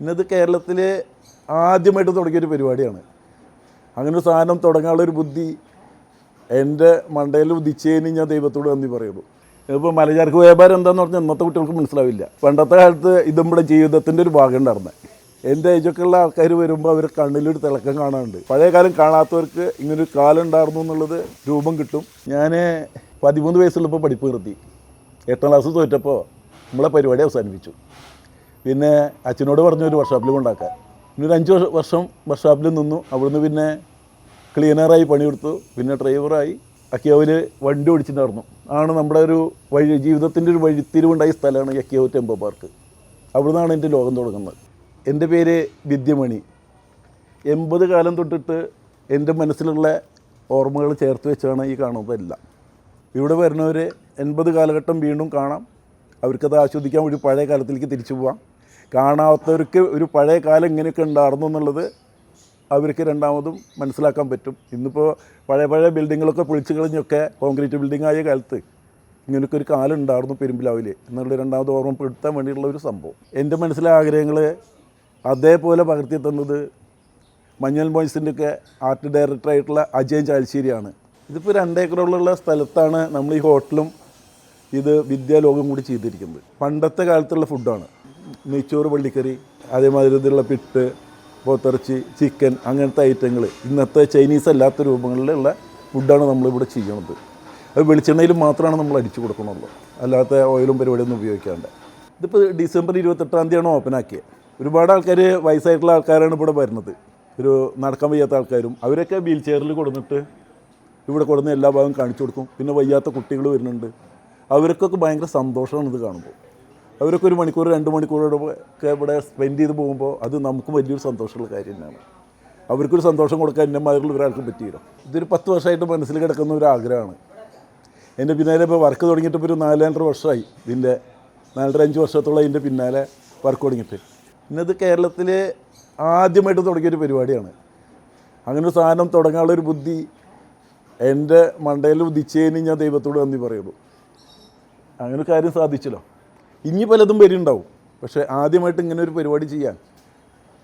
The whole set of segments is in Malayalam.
ഇന്നത് കേരളത്തിൽ ആദ്യമായിട്ട് തുടങ്ങിയൊരു പരിപാടിയാണ്. അങ്ങനെ ഒരു സാധനം തുടങ്ങാനുള്ളൊരു ബുദ്ധി എന്റെ മണ്ടയിൽ ഉദിച്ചതിന് ഞാൻ ദൈവത്തോട് നന്ദി പറയുള്ളൂ ഇപ്പോൾ മലചരക്ക് വ്യാപാരം എന്താണെന്ന് പറഞ്ഞാൽ ഇന്നത്തെ കുട്ടികൾക്ക് മനസ്സിലാവില്ല. പണ്ടത്തെ കാലത്ത് ഇത് നമ്മുടെ ജീവിതത്തിന്റെ ഒരു ഭാഗം ഉണ്ടായിരുന്നത് എന്റെ ഏജൊക്കെയുള്ള ആൾക്കാർ വരുമ്പോൾ അവർ കണ്ണിലൊരു തിളക്കം കാണാറുണ്ട് പഴയ കാലം കാണാത്തവർക്ക് ഇങ്ങനൊരു കാലം ഉണ്ടായിരുന്നു എന്നുള്ളത് രൂപം കിട്ടും. ഞാൻ പതിമൂന്ന് വയസ്സുള്ളപ്പോൾ പഠിപ്പ് നിർത്തി. എട്ടാം ക്ലാസ് തോറ്റപ്പോൾ നമ്മളെ പരിപാടി അവസാനിപ്പിച്ചു. പിന്നെ അച്ഛനോട് പറഞ്ഞു ഒരു വർക്ക്ഷോപ്പിൽ കൊണ്ടാക്കാൻ പിന്നെ ഒരു അഞ്ച് വർഷം വർക്ക്ഷോപ്പിൽ നിന്നു. അവിടുന്ന് പിന്നെ ക്ലീനറായി പണിയെടുത്തു. പിന്നെ ഡ്രൈവറായി അക്കിയാവിൽ വണ്ടി ഓടിച്ചിട്ടുണ്ടായിരുന്നു. ആണ് നമ്മുടെ ഒരു വഴി ജീവിതത്തിന്റെ ഒരു വഴിത്തിരിവുണ്ടായ സ്ഥലമാണ് യക്കിയാവ് ടെമ്പോ പാർക്ക് അവിടുന്നാണ് എന്റെ ലോകം തുടങ്ങുന്നത്. എന്റെ പേര് വിദ്യമണി. എൺപത് കാലം തൊട്ടിട്ട് എന്റെ മനസ്സിലുള്ള ഓർമ്മകൾ ചേർത്ത് വെച്ചാണ് ഈ കാണുന്നതെല്ലാം. ഇവിടെ വരുന്നവർ എൺപത് കാലഘട്ടം വീണ്ടും കാണാം. അവർക്കത് ആസ്വദിക്കാൻ ഒരു പഴയ കാലത്തിലേക്ക് തിരിച്ചു പോവാം. കാണാത്തവർക്ക് ഒരു പഴയ കാലം ഇങ്ങനെയൊക്കെ ഉണ്ടായിരുന്നു എന്നുള്ളത് അവർക്ക് രണ്ടാമതും മനസ്സിലാക്കാൻ പറ്റും. ഇന്നിപ്പോൾ പഴയ പഴയ ബിൽഡിങ്ങുകളൊക്കെ പൊളിച്ചു കളഞ്ഞൊക്കെ കോൺക്രീറ്റ് ബിൽഡിംഗ് ആയ കാലത്ത് ഇങ്ങനെയൊക്കെ ഒരു കാലം ഉണ്ടായിരുന്നു പെരുമ്പിലാവിൽ എന്നുള്ള രണ്ടാമത് ഓർമ്മപ്പെടുത്താൻ വേണ്ടിയിട്ടുള്ള ഒരു സംഭവം. എന്റെ മനസ്സിലെ ആഗ്രഹങ്ങൾ അതേപോലെ പകർത്തി തന്നത് മഞ്ഞൾ മോയ്സിന്റെ ഒക്കെ ആർട്ട് ഡയറക്ടറായിട്ടുള്ള അജയൻ ചാൽശ്ശേരിയാണ് ഇതിപ്പോൾ രണ്ടേക്കറുള്ള സ്ഥലത്താണ് നമ്മൾ ഈ ഹോട്ടലും ഇത് വിദ്യാലോകം കൂടി ചെയ്തിരിക്കുന്നത്. പണ്ടത്തെ കാലത്തുള്ള ഫുഡാണ് നെയ്ച്ചോറ് പള്ളിക്കറി അതേമാതിരി ഇതിലുള്ള പിട്ട് പോത്തിറച്ചി ചിക്കൻ അങ്ങനത്തെ ഐറ്റങ്ങൾ ഇന്നത്തെ ചൈനീസ് അല്ലാത്ത രൂപങ്ങളിലുള്ള ഫുഡാണ് നമ്മളിവിടെ ചെയ്യണത് അത് വെളിച്ചെണ്ണയിൽ മാത്രമാണ് നമ്മൾ അടിച്ചു കൊടുക്കണുള്ളൂ. അല്ലാത്ത ഓയിലും പരിപാടിയൊന്നും ഉപയോഗിക്കാണ്ട് ഇതിപ്പോൾ ഡിസംബർ ഇരുപത്തെട്ടാം തീയതിയാണ് ഓപ്പൺ ആക്കിയത്. ഒരുപാട് ആൾക്കാർ വയസ്സായിട്ടുള്ള ആൾക്കാരാണ് ഇവിടെ വരുന്നത്. ഒരു നടക്കാൻ വയ്യാത്ത ആൾക്കാരും. അവരൊക്കെ വീൽ ചെയറിൽ കൊടുന്നിട്ട് ഇവിടെ കൊടുന്ന് എല്ലാ ഭാഗവും കാണിച്ചു കൊടുക്കും. പിന്നെ വയ്യാത്ത കുട്ടികൾ വരുന്നുണ്ട്. അവർക്കൊക്കെ ഭയങ്കര സന്തോഷമാണ് ഇത് കാണുമ്പോൾ. അവരൊക്കെ ഒരു മണിക്കൂർ രണ്ട് മണിക്കൂർ ഒക്കെ ഇവിടെ സ്പെൻഡ് ചെയ്ത് പോകുമ്പോൾ അത് നമുക്കും വലിയൊരു സന്തോഷമുള്ള കാര്യം തന്നെയാണ്. അവർക്കൊരു സന്തോഷം കൊടുക്കാൻ എന്റെ മാതിരിയുള്ള ഒരാൾക്ക് പറ്റിയില്ല. ഇതൊരു പത്ത് വർഷമായിട്ട് മനസ്സിൽ കിടക്കുന്ന ഒരു ആഗ്രഹമാണ്. എന്റെ പിന്നാലെ ഇപ്പോൾ വർക്ക് തുടങ്ങിയിട്ട് ഇപ്പോൾ ഒരു നാലര വർഷമായി. ഇതിന്റെ നാലര അഞ്ച് വർഷത്തോളം അതിന്റെ പിന്നാലെ വർക്ക് തുടങ്ങിയിട്ട്. ഇന്നത് കേരളത്തിൽ ആദ്യമായിട്ട് തുടങ്ങിയൊരു പരിപാടിയാണ്. അങ്ങനെ ഒരു സാധനം തുടങ്ങാനുള്ളൊരു ബുദ്ധി എന്റെ മണ്ടയിൽ ഉദിച്ചതിന് ഞാൻ ദൈവത്തോട് നന്ദി പറയുള്ളൂ. അങ്ങനെ കാര്യം സാധിച്ചല്ലോ. ഇനി പലതും വരുന്നുണ്ടാവും. പക്ഷേ ആദ്യമായിട്ട് ഇങ്ങനെ ഒരു പരിപാടി ചെയ്യാൻ.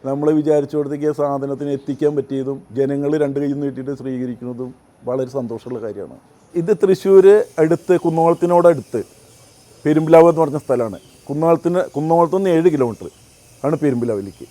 നമ്മൾ വിചാരിച്ചോടത്തേക്ക് സാധനത്തിന് എത്തിക്കാൻ പറ്റിയതും ജനങ്ങൾ രണ്ട് നിന്ന് നീട്ടിയിട്ട് സ്വീകരിക്കുന്നതും വളരെ സന്തോഷമുള്ള കാര്യമാണ്. ഇത് തൃശ്ശൂർ അടുത്ത് കുന്നോളത്തിനോടടുത്ത് പെരുമ്പിലാവ് എന്ന് പറഞ്ഞ സ്ഥലമാണ്. കുന്നോളത്തിന് കുന്നോളത്തുനിന്ന് ഏഴ് കിലോമീറ്റർ ആണ് പെരുമ്പിലാവിലേക്ക്.